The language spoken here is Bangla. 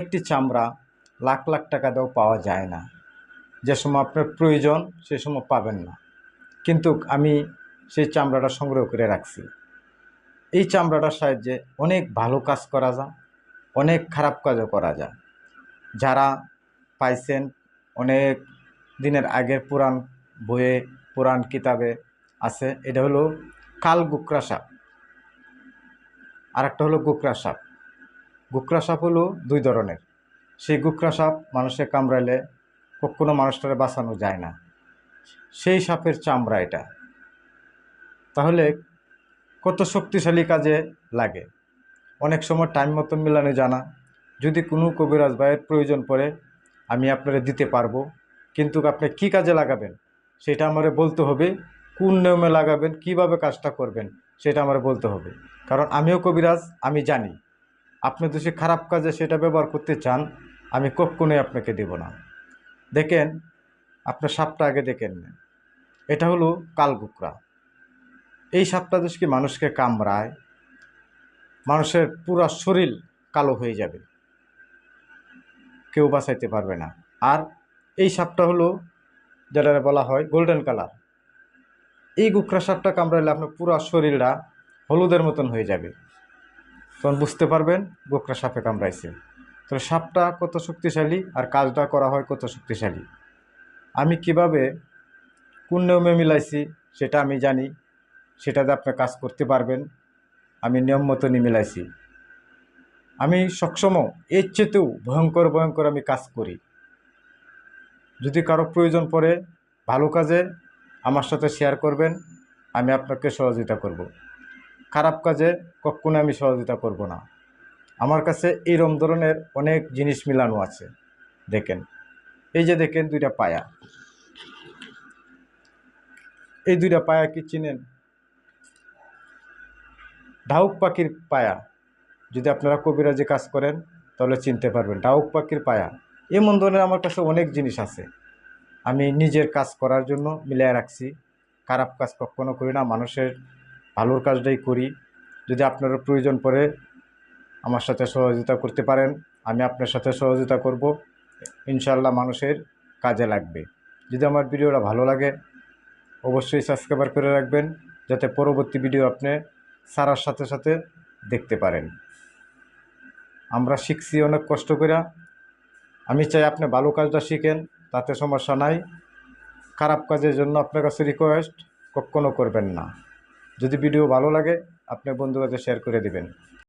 একটি চামড়া লাখ লাখ টাকা দিয়েও পাওয়া যায় না। যে সময় আপনার প্রয়োজন, সে সময় পাবেন না। কিন্তু আমি সেই চামড়াটা সংগ্রহ করে রাখছি। এই চামড়াটার সাহায্যে অনেক ভালো কাজ করা যায়, অনেক খারাপ কাজও করা যায়। যারা পাইছেন অনেক দিনের আগের পুরাণ বইয়ে, পুরাণ কিতাবে আছে, এটা হলো কাল গুকরা সাপ। আর একটা হলো গুকরা সাপ। গুকরা সাপ হলো দুই ধরনের। সেই গুকরা সাপ মানুষে কামড়াইলে কখনো মানুষটারে বাঁচানো যায় না। সেই সাপের চামড়া এটা। তাহলে কত শক্তিশালী কাজে লাগে? অনেক সময় টাইম মতো মেলানো জানা যদি কোনো কবিরাজ ভাইয়ের প্রয়োজন পড়ে, আমি আপনারা দিতে পারব। কিন্তু আপনি কি কাজে লাগাবেন? সেটা আমারে বলতে হবে। কোন নিয়মে লাগাবেন? কীভাবে কাজটা করবেন? সেটা আমার বলতে হবে। কারণ আমিও কবিরাজ, আমি জানি। আপনি যদি সে খারাপ কাজে সেটা ব্যবহার করতে চান, আমি কখনোই আপনাকে দেব না। দেখেন, আপনার সাপটা আগে দেখেন এটা হলো কালগুকরা এই সাপটা দোষ কি মানুষকে কামড়ায়? মানুষের পুরো শরীর কালো হয়ে যাবে। কেউ বাঁচাইতে পারবে না। আর এই সাপটা হলো যেটা বলা হয় গোল্ডেন কালার এই গুকরা সাপটা কামড়াইলে আপনার পুরো শরীরটা হলুদের মতন হয়ে যাবে। তখন বুঝতে পারবেন গোকরা সাপে কামড়াইছে। তো সাপটা কত শক্তিশালী আর কাজটা করা হয় কত শক্তিশালী? আমি কীভাবে, কোন নিয়মে মিলাইছি সেটা আমি জানি, সেটাতে আপনি কাজ করতে পারবেন, আমি নিয়ম মতনই মিলাইছি। আমি সবসময় এর চেয়েতেও ভয়ঙ্কর ভয়ঙ্কর আমি কাজ করি। যদি কারও প্রয়োজন পড়ে ভালো কাজে আমার সাথে শেয়ার করবেন, আমি আপনাকে সহযোগিতা করব। খারাপ কাজে কখনো আমি সহযোগিতা করব না। আমার কাছে এইরকম ধরনের অনেক জিনিস মিলানো আছে। দেখেন, এই যে দেখেন দুইটা পায়া। এই দুইটা পায়া কি চিনেন? ডাউক পাখির পায়া। যদি আপনারা কবিরাজি কাজ করেন, তাহলে চিনতে পারবেন, ডাউক পাখির পায়া। এমন ধরনের আমার কাছে অনেক জিনিস আছে। আমি নিজের কাজ করার জন্য মিলিয়ে রাখছি। খারাপ কাজ কখনো করি না, মানুষের ভালোর কাজটাই করি। যদি আপনারও প্রয়োজন পড়ে আমার সাথে সহযোগিতা করতে পারেন, আমি আপনার সাথে সহযোগিতা করব। ইনশাল্লাহ মানুষের কাজে লাগবে। যদি আমার ভিডিওটা ভালো লাগে, অবশ্যই সাবস্ক্রাইবার করে রাখবেন, যাতে পরবর্তী ভিডিও আপনি সারার সাথে সাথে দেখতে পারেন। আমরা শিখছি অনেক কষ্ট করে আমি চাই আপনি ভালো কাজটা শিখেন, তাতে সমস্যা নাই। খারাপ কাজের জন্য আপনার কাছে রিকোয়েস্ট কখনো করবেন না। যদি ভিডিও ভালো লাগে আপনার কাছে শেয়ার করে দিবেন।